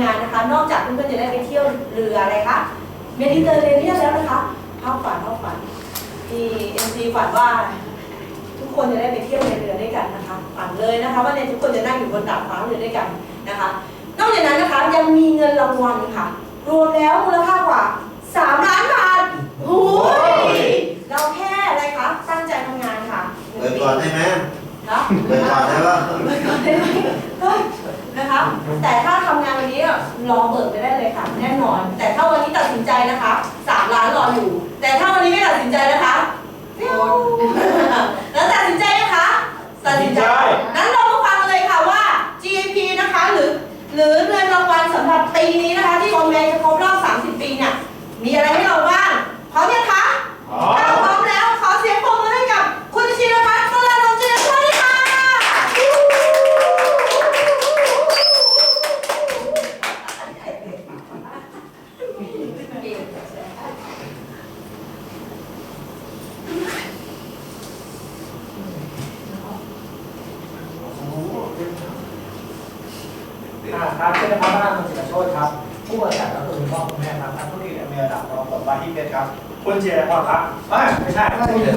ำงานนะคะ นอกจากเพื่อนๆจะได้ไปเที่ยวเรืออะไรคะเมดิเตอร์เรเนียนแล้วนะคะภาพฝันภาพฝันที่เอ็มซีฝันว่า ทุกคนจะได้ไปเที่ยวในเรือด้วยกันนะคะฝันเลยนะคะว่าเนี่ยทุกคนจะนั่งอยู่บนดาดฟ้าเรือด้วยกันนะคะ นอกจากนั้นนะคะยังมีเงินรางวัลค่ะ รวมแล้วมูลค่ากว่า3ล้านบาทโอ้ยเราแค่อะไรคะตั้งใจทำงานค่ะหเปินึ่ดงปีก่อนได้ไหมนะเปิดก่อนได้ป่ะเบิกก่อนได้ไหมเฮ้ยนะคะ แต่ถ้าท รอเบิกไปได้เลยค่ะแน่นอน แต่ถ้าวันนี้ตัดสินใจนะคะสามล้านรออยู่ แต่ถ้าวันนี้ไม่ตัดสินใจนะคะฟิวแล้วตัดสินใจไหมคะตัดสินใจนั้นเรามาฟังเลยค่ะว่า GAP นะคะหรือ หรือเงินรางวัลสำหรับปีนี้นะคะ ที่โรงเรียนจะครบรอบ 30 ปีเนี่ยมีอะไรให้เราบ้างพร้อมยังคะ อ๋อ ถ้าพร้อมแล้วขอเสียงปรบมือให้กับคุณชินพัฒน์พลานนท์เจริญสวัสดีค่ะ อ่าครับชื่อนะครับบ้านคุณจิรโชตครับ ผู้บริหารก็คือคุณพ่อคุณแม่ครับท่านผู้ที่มีระดับรองผลว่าที่เป็นครับ คุณเจริญพรครับเอ้ยไม่ใช่